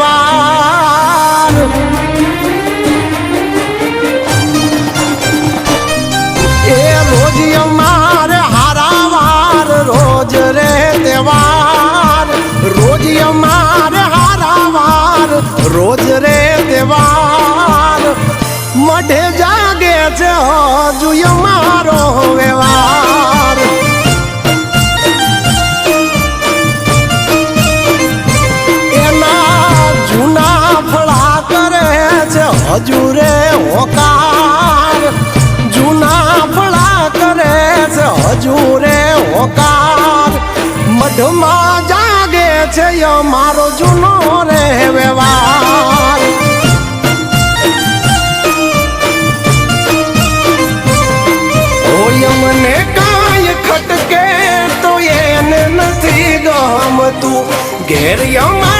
ભગવાન. એ રોજ અમારે હારાવાર, રોજ રે દેવાર રોજ અમારે હારાવાર, રોજ રે દેવાર મઢે જાગે છે હજુ અમારો વ્યવહાર. છે હજુ હોકાર, જૂના ફળા કરે છે હજુરે હોકાર. મઢમાં જાગે છે મારો જૂનો રે વ્યવહાર. મને કાંઈ ખટકે તો એને નથી ગમતું. ઘેર અમારે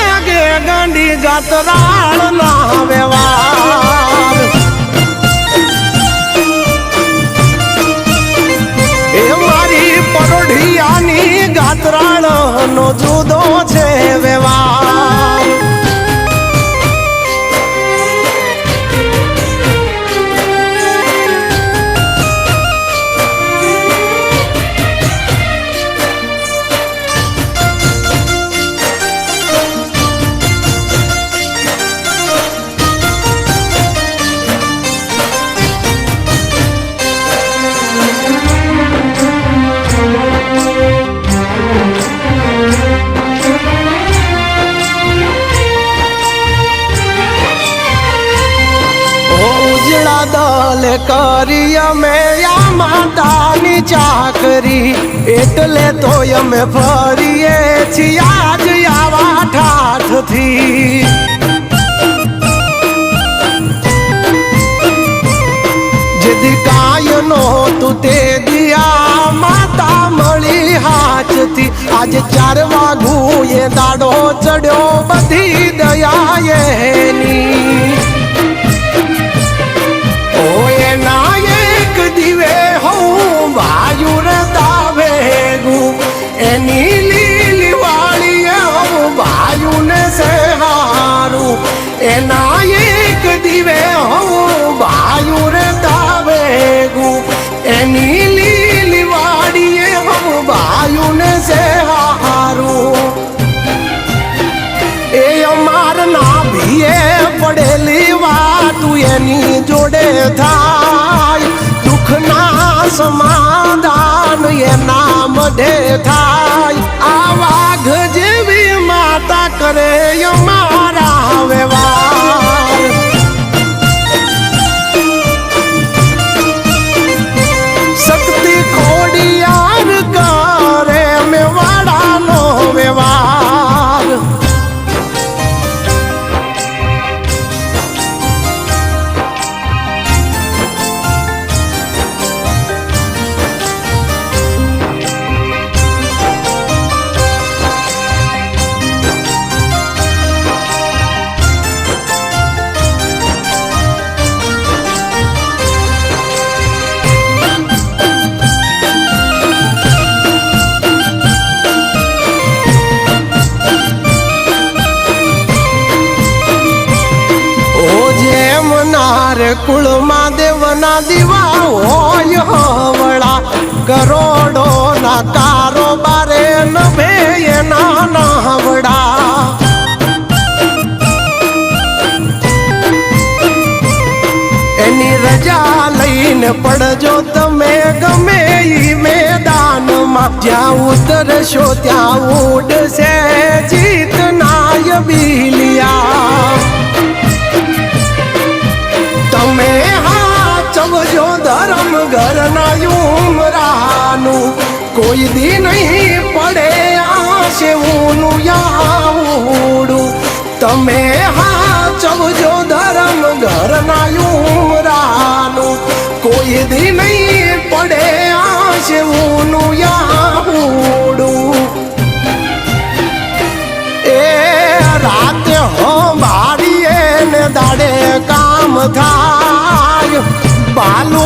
ગાંડી ગાતરાળ ના વ્યવહાર ઉજળા દલ કરી અમે આ માતાની ચાકરી એટલે તો અમે ફરીએ છીએ આજ આવા ઠાઠથી જેદી કાય નો તું તે દિયા માતા મળી હાથથી આજે ચાર વાગું એ દાડો ચડ્યો બધી થાય. દુઃખના સમાધાન એના મઢે થાય. આ વાઘ જેવી માતા કરે અમારા વ્યવહાર નાર કુળમાં દેવના દીવા હોય હવળા કરોડો ના કારોબારે નભે એના નાવડા એની રજા લઈને પડજો તમે ગમે ઈ મેદાનમાં જ્યાં ઉતરશો ત્યાં ઉડશે જીતનાય બિલિયા ઘરના ઉમરાનું કોઈ દી નહીં પડે આશે ઊનું યાવડું. તમે હાચવજો ધરમ ઘરના રાનું. કોઈ દી નહીં આશે ઊનું યાહુડું એ રાતે હો મારીએ ને દાડે કામ થાય. બાલુ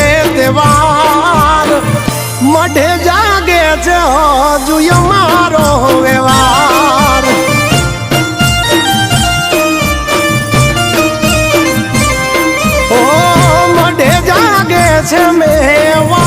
છે હજુ અમારો વ્યવહાર. ઓ જાગે છે મેવા